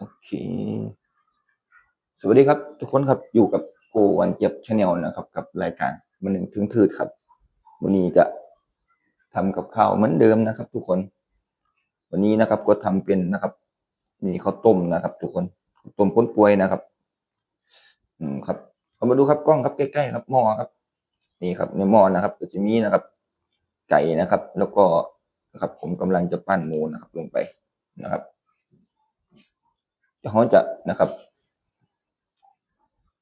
โอเค สวัสดีครับ ทุกคนครับอยู่กับโกวันเจ็บชาแนลนะครับ กับรายการมันหนึ่งถึงทืดครับวันนี้ก็ทำกับข้าวเหมือนเดิมนะครับ ทุกคน วันนี้นะครับก็ทำเป็นนะครับ มีข้าวต้มนะครับ ทุกคนต้มข้นป่วยนะครับ อืมครับเอามาดูครับกล้องครับใกล้ๆครับหม้อครับ นี่ครับ ในหม้อนะครับก็จะมีนะครับ ไก่นะครับ แล้วก็นะครับ ผมกำลังจะปั้นหมูนะครับ ลงไปนะครับ เขาจะนะครับ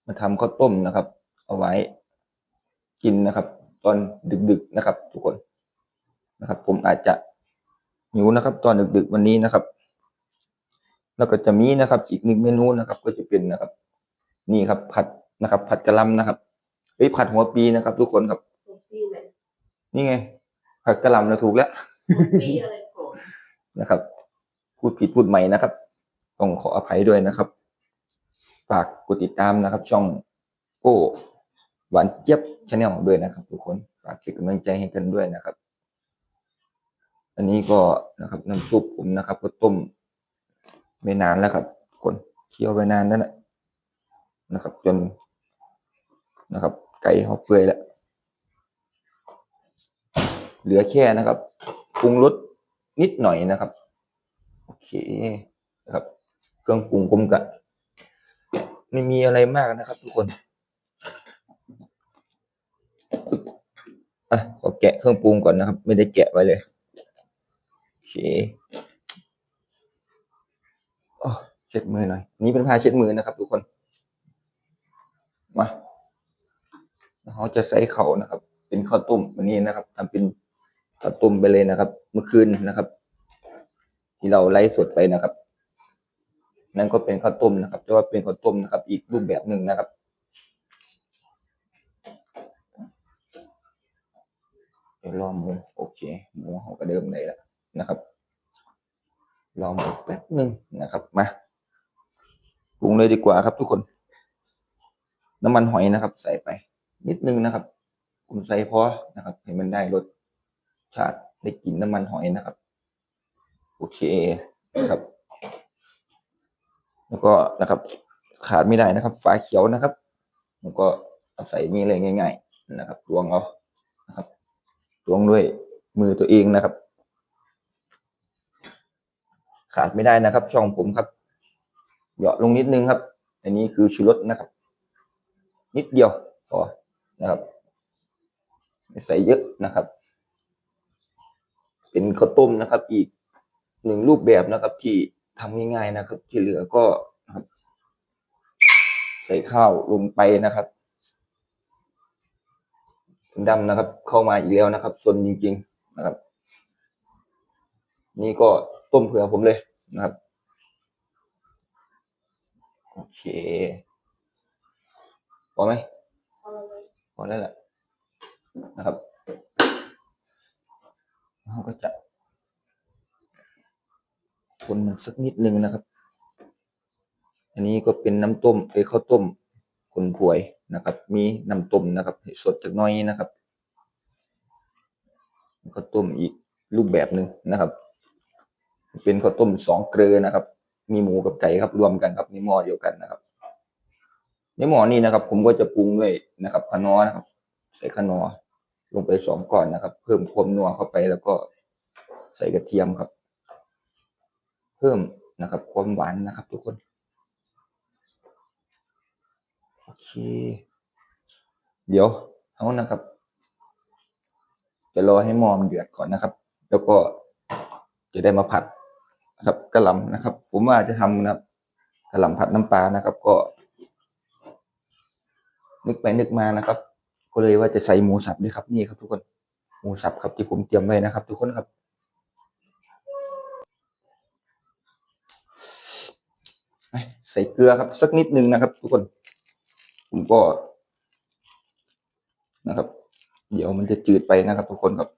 มาทำข้าวต้มนะครับ เอาไว้กินนะครับ ตอนดึกๆนะครับ ทุกคนนะครับ ผมอาจจะหิวนะครับ ตอนดึกๆวันนี้นะครับ แล้วก็จะมีนะครับ อีกหนึ่งเมนูนะครับ ก็จะเป็นนะครับ นี่ครับ ผัดนะครับ ผัดกะหล่ำนะครับเฮ้ยผัดหัวปีนะครับ ทุกคนครับหัวปีไหนนี่ไง ผัดกะหล่ำนะถูกแล้วหัวปีอะไรก่อนนะครับ พูดผิดพูดใหม่นะครับ ต้องขออภัยด้วยนะครับ ฝากกดติดตามนะครับ ช่องโก้หวานเจี๊ยบชาแนลด้วยนะครับ ทุกคนฝากเป็นกำลังใจให้กันด้วยนะครับ อันนี้ก็นะครับน้ำซุปผมนะครับก็ต้มไม่นานแล้วครับ คนเคี่ยวไปนานแล้วนะนะครับ จนนะครับ ไก่เขาเปื่อยแล้วเหลือแค่นะครับปรุงรสนิดหน่อยนะครับ โอเคนะครับ เครื่องปรุงกลมกันไม่มีอะไรมากนะครับ ทุกคนอะขอแกะเครื่องปรุงก่อนนะครับ ไม่ได้แกะไว้เลยโอเคอ๋อเช็ดมือหน่อย นี่เป็นผ้าเช็ดมือนะครับ ทุกคนมาเราจะใส่เข่านะครับ เป็นข้าวต้มวันนี้นะครับทำเป็นข้าวต้มไปเลยนะครับ เมื่อคืนนะครับ ที่เราไลฟ์สดไปนะครับ นั่นก็เป็นข้าวต้มนะครับแต่ว่าเป็นข้าวต้มนะครับ อีกรูปแบบหนึ่งนะครับเดี๋ยวรอหมูโอเคหมูเขาก็เดิมเลยแล้วนะครับรอหมูแป๊บหนึ่งนะครับมาปรุงเลยดีกว่าครับทุกคน น้ำมันหอยนะครับ ใส่ไป นิดนึงนะครับผมใส่พอนะครับให้มันได้รสชาติได้กลิ่นน้ำมันหอยนะครับ โอเคนะครับ แล้วก็นะครับ ขาดไม่ได้นะครับฝาเขียวนะครับแล้วก็ใส่นี่เลยง่าย ๆ นะครับตวงเอานะครับตวงด้วยมือตัวเองนะครับ ขาดไม่ได้นะครับ ช่องผมครับเหยาะลงนิดนึงครับ อันนี้คือชูรสนะครับ นิดเดียวพอนะครับใส่เยอะนะครับ เป็นข้าวต้มนะครับ อีกหนึ่งรูปแบบนะครับที่ ทำง่ายๆนะครับ ที่เหลือก็นะครับ ใส่ข้าวลงไปนะครับดำนะครับ เข้ามาอีกแล้วนะครับส่วนจริง ๆนะครับ นี่ก็ต้มเผื่อผมเลยนะครับโอเคพอไหมพอแล้วแหละนะครับเราก็จะ คนมันสักนิดนึงนะครับ อันนี้ก็เป็นน้ำต้มไอ้ข้าวต้มคนผวยนะครับ มีน้ำต้มนะครับสดจากน้อยนะครับข้าวต้มอีกรูปแบบหนึ่งนะครับ เป็นข้าวต้มสองเกลือนะครับ มีหมูกับไก่ครับรวมกันครับในหม้อเดียวกันนะครับ ในหม้อนี้นะครับ ผมก็จะปรุงด้วยนะครับขนอนะครับ ใส่ขนอลงไปสองก่อนนะครับ เพิ่มความนัวเข้าไปแล้วก็ใส่กระเทียมครับ เพิ่มนะครับความหวานนะครับทุกคน โอเค เดี๋ยวเอานะครับ จะรอให้หมอมนเดือดก่อนนะครับ แล้วก็จะได้มาผัดนะครับกระหล่ำนะครับ ผมว่าจะทำนะครับกระหล่ำผัดน้ำปลานะครับ ก็ นึกไปนึกมานะครับ ก็เลยว่าจะใส่หมูสับด้วยครับนี่ครับทุกคนหมูสับครับที่ผมเตรียมไว้นะครับ ทุกคนครับ ใส่เกลือครับ สักนิดนึงนะครับ ทุกคน ผมก็นะครับ เดี๋ยวมันจะจืดไปนะครับ ทุกคนครับ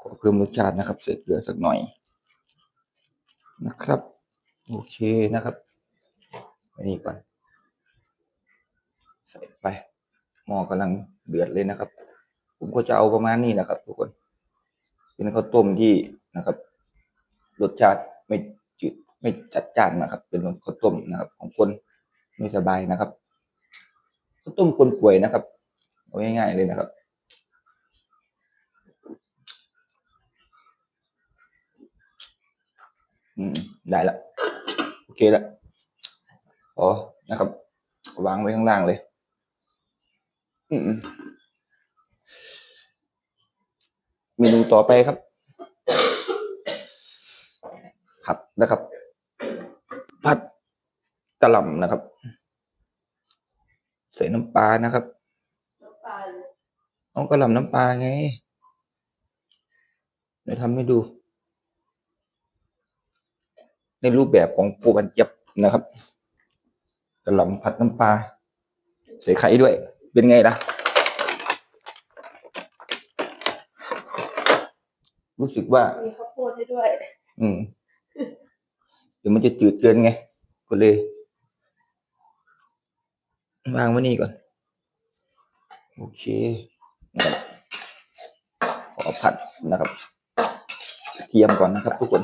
ขอเพิ่มรสชาตินะครับ ใส่เกลือสักหน่อยนะครับ โอเคนะครับอันนี้ก่อน ใส่ไปหม้อกำลังเดือดเลยนะครับ ผมก็จะเอาประมาณนี้นะครับ ทุกคน เป็นข้าวต้มที่นะครับ รสชาติไม่ ไม่จัดจ้านนะครับ เป็นข้าวต้มนะครับ ของคนไม่สบายนะครับข้าวต้มคนป่วยนะครับเอาง่ายๆเลยนะครับ อืมได้ละโอเคละอ๋อนะครับ วางไว้ข้างล่างเลย อืมเมนูต่อไปครับครับนะครับ ผัดกะหล่ำนะครับ ใส่น้ำปลานะครับน้ำปลาเลยเอากระหล่ำน้ำปลาไงเดี๋ยวทำให้ดู ในรูปแบบของปูบันเจ็บนะครับกระหล่ำผัดน้ำปลาใส่ไข่ด้วย เป็นไงล่ะ รู้สึกว่ามีข้าวโพดให้ด้วย อืม เดี๋ยวมันจะจืดเกินไง ก็เลยวางไว้นี่ก่อน โอเคขอผัดนะครับเทียมก่อนนะครับ ทุกคน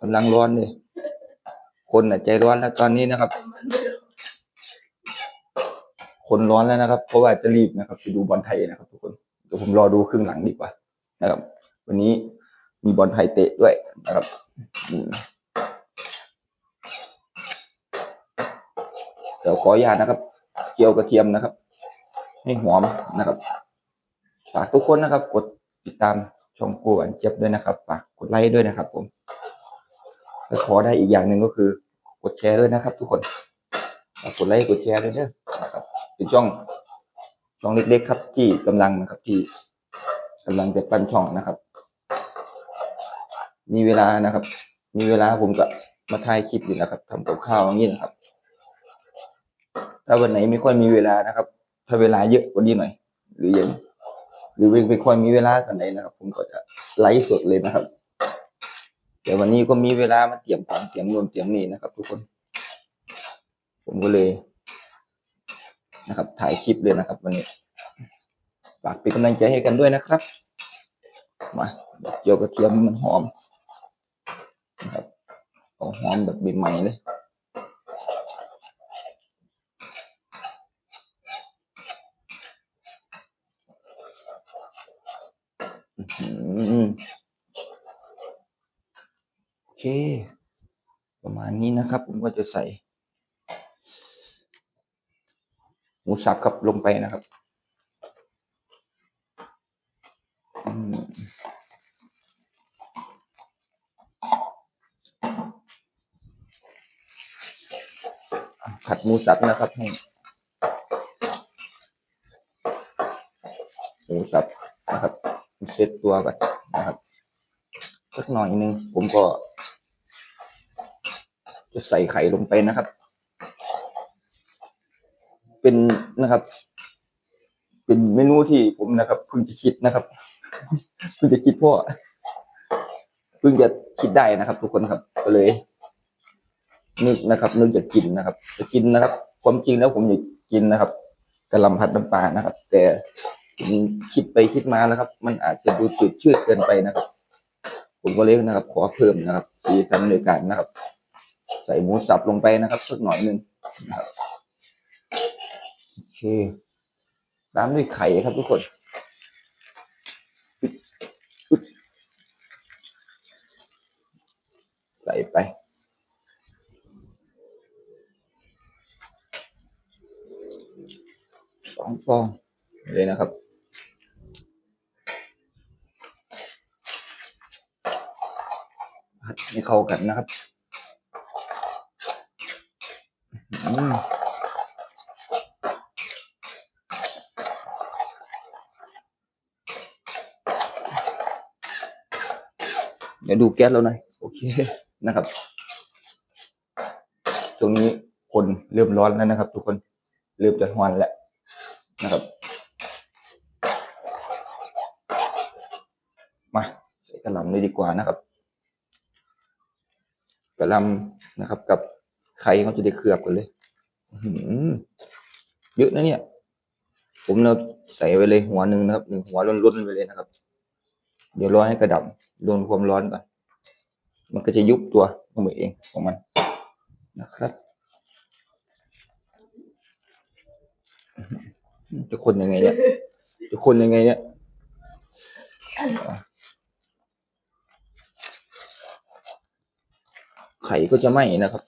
กำลังร้อนเลยคนน่ะใจร้อนแล้วตอนนี้นะครับ คนร้อนแล้วนะครับ เพราะว่าจะรีบนะครับ ไปดูบอลไทยนะครับ ทุกคนเดี๋ยวผมรอดูครึ่งหลังดีกว่า นะครับ วันนี้ มีบอลไทยเตะด้วยนะครับเดี๋ยวขออนุญาตนะครับ เจียวกระเทียมนะครับ ให้หอมนะครับ ฝากทุกคนนะครับ กดติดตามช่องโกอันเจ็บด้วยนะครับ ฝากกดไลค์ด้วยนะครับ ผมและขอได้อีกอย่างหนึ่งก็คือ กดแชร์ด้วยนะครับ ทุกคนฝากกดไลค์กดแชร์ด้วยนะครับ เป็นช่องช่องเล็กๆครับ ที่กำลังนะครับที่กำลังจะปั้นช่องนะครับ มีเวลานะครับ มีเวลาผมก็มาถ่ายคลิปอยู่นะครับทำกับข้าวอย่างนี้นะครับ ถ้าวันไหนไม่ค่อยมีเวลานะครับ ถ้าเวลาเยอะกว่านี้หน่อย หรือยังหรือไม่ค่อยมีเวลากันไหนนะครับ ผมก็จะไลฟ์สดเลยนะครับเดี๋ยววันนี้ก็มีเวลามาเตรียมของเตรียมนู่นเตรียมนี่นะครับ ทุกคน ผมก็เลยนะครับ ถ่ายคลิปเลยนะครับ วันนี้ฝากเป็นกำลังใจให้กันด้วยนะครับ มาเจียวกระเทียมมันหอม เอาหอมแบบใหม่ๆเลยโอเค ประมาณนี้นะครับ ผมก็จะใส่ หมูสับครับลงไปนะครับ อืม ผัดหมูสับนะครับให้หมูสับนะครับเซตตัวก่อนนะครับสักหน่อยหนึงผมก็ จะใส่ไข่ลงไปนะครับ เป็นนะครับ เป็นเมนูที่ผมนะครับเพิ่งจะคิดนะครับเพิ่งจะคิดพ่อเพิ่งจะคิดได้นะครับ ทุกคนครับก็เลย นึกนะครับ นึกจะกินนะครับ จะกินนะครับ ความจริงแล้วผมอยากกินนะครับกะหล่ำผัดน้ำปลานะครับ แต่ผมคิดไปคิดมาแล้วครับ มันอาจจะดูจืดชืดเกินไปนะครับ ผมก็เลยนะครับ ขอเพิ่มนะครับสีสันในการนะครับ ใส่หมูสับลงไปนะครับสักหน่อยหนึ่งนะครับโอเคตามด้วยไข่ครับทุกคนปิดใส่ไป ส องฟองเลยนะครับ ผัดให้เข้ากันนะครับเดี๋ยวดูแก๊สเราหน่อย โอเคนะครับ ตรงนี้คนเริ่มร้อนแล้วนะครับ ทุกคนเริ่มจะฮวนแล้ว นะครับมาใส่กระลำเลยดีกว่านะครับกระลำนะครับ กับไข่เขาจะได้เคลือบกันเลยเยอะนะเนี่ย ผมเราใส่ไปเลยหัวหนึ่งนะครับหนึ่งหัวล้นๆไปเลยนะครับ เดี๋ยวรอให้กระดับโดนความร้อนก่อนมันก็จะยุบตัวลงไปเองของมันนะครับ จะคนยังไงเนี่ยจะคนยังไงเนี่ยไข่ก็จะไหม้นะครับ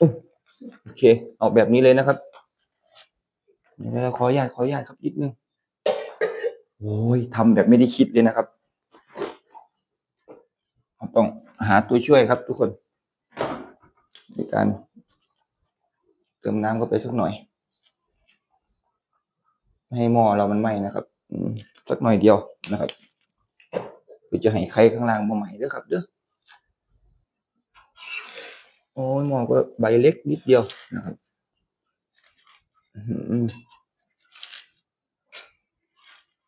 อุ๊โอเคเอาแบบนี้เลยนะครับเดี๋ยวขออนุญาตขออนุญาตครับนิดนึงโอ้ยทำแบบไม่ได้คิดเลยนะครับต้องหาตัวช่วยครับทุกคนในการเติมน้ำเข้าไปสักหน่อย ให้หม้อเรามันไหม้นะครับอืสักหน่อยเดียวนะครับเพื่อจะให้ไข่ข้างล่างบ่ไหม้เด้อครับเด้อโอ้ยหม้อก็ใบเล็กนิดเดียวนะครับ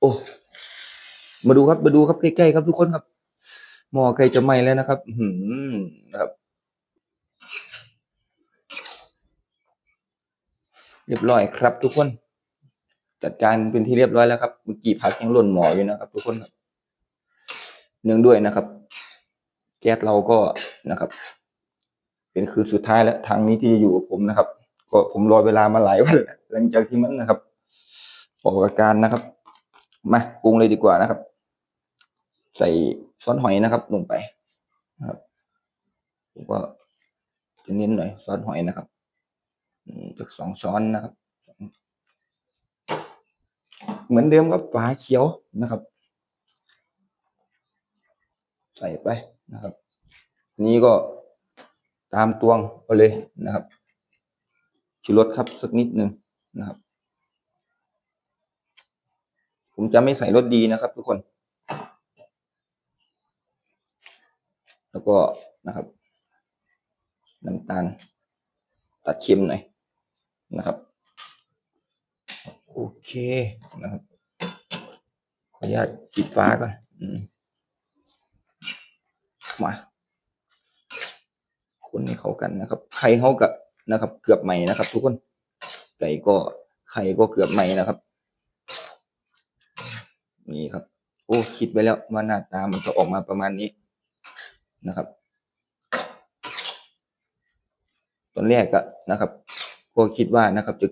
โอ้มาดูครับมาดูครับใกล้ๆครับทุกคนครับหม้อใกล้จะไหม้แล้วนะครับ อื้อหือนะครับเรียบร้อยครับทุกคน จัดการเป็นที่เรียบร้อยแล้วครับเมื่อกี้ผักยังหล่นหมออยู่นะครับ ทุกคนครับเนื่องด้วยนะครับ แก๊สเราก็นะครับ เป็นคืนสุดท้ายแล้วทางนี้ที่จะอยู่กับผมนะครับ ก็ผมรอเวลามาหลายวันแล้วหลังจากที่มันนะครับออกอาการนะครับมาปรุงเลยดีกว่านะครับ ใส่ซอสหอยนะครับ ลงไปนะครับผมก็จะเน้นหน่อยซอสหอยนะครับจากสองช้อนนะครับ เหมือนเดิมครับฝาเขียวนะครับ ใส่ไปนะครับ นี้ก็ตามตวงไปเลยนะครับชูรสครับสักนิดหนึ่งนะครับ ผมจะไม่ใส่รสดีนะครับทุกคน แล้วก็นะครับน้ำตาลตัดเค็มหน่อยนะครับ โอเคนะครับขออนุญาตปิดฟ้าก่อนอืมาคนให้เข้ากันนะครับ ไข่เขากับนะครับ เกือบใหม่นะครับ ทุกคนไก่ก็ไข่ก็เกือบใหม่นะครับ นี่ครับ โอ้คิดไว้แล้วว่าหน้าตามันจะออกมาประมาณนี้นะครับ ตอนแรกก็นะครับ ก็คิดว่านะครับจะ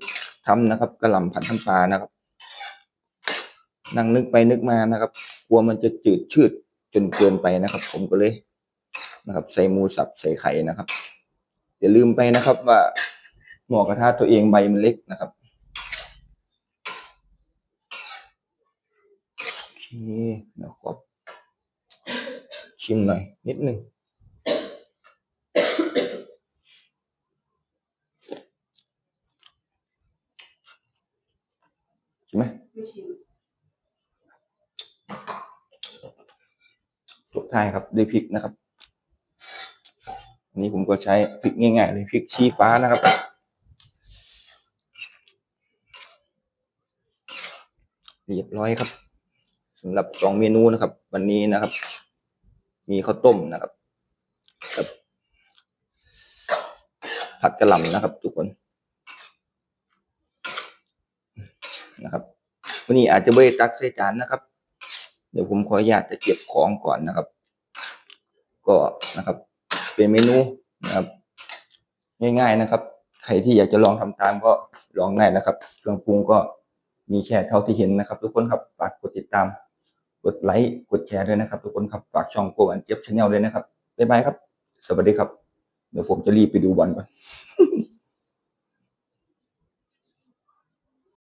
ทำนะครับกระหล่ำผัดน้ำปลานะครับ นั่งนึกไปนึกมานะครับ กลัวมันจะจืดชืดจนเกินไปนะครับ ผมก็เลยนะครับ ใส่หมูสับใส่ไข่นะครับอย่าลืมไปนะครับ ว่าหมอกระทะตัวเองใบมันเล็กนะครับโอเคนะครับชิมหน่อยนิดหนึ่งใช่ ไหมไม่ชิมจบท้ายครับด้วยพริกนะครับ อันนี้ผมก็ใช้พริกง่ายๆเลยพริกชี้ฟ้านะครับ เรียบร้อยครับสำหรับสองเมนูนะครับ วันนี้นะครับ มีข้าวต้มนะครับกับผัดกระหล่ำนะครับ ทุกคนนะครับ วันนี้อาจจะไม่ได้ตักใส่จานนะครับ เดี๋ยวผมขออนุญาตจะเก็บของก่อนนะครับ ก็นะครับ เป็นเมนูนะครับ ง่าย ๆนะครับ ใครที่อยากจะลองทำตามก็ลองได้นะครับ เครื่องปรุงก็มีแค่เท่าที่เห็นนะครับ ทุกคนครับฝากกดติดตาม กดไลค์กดแชร์ด้วยนะครับ ทุกคนครับฝากช่องโกอันเจี๊ยบชาแนลด้วยนะครับบ๊ายบายครับ สวัสดีครับ เดี๋ยวผมจะรีบไปดูบอลก่อน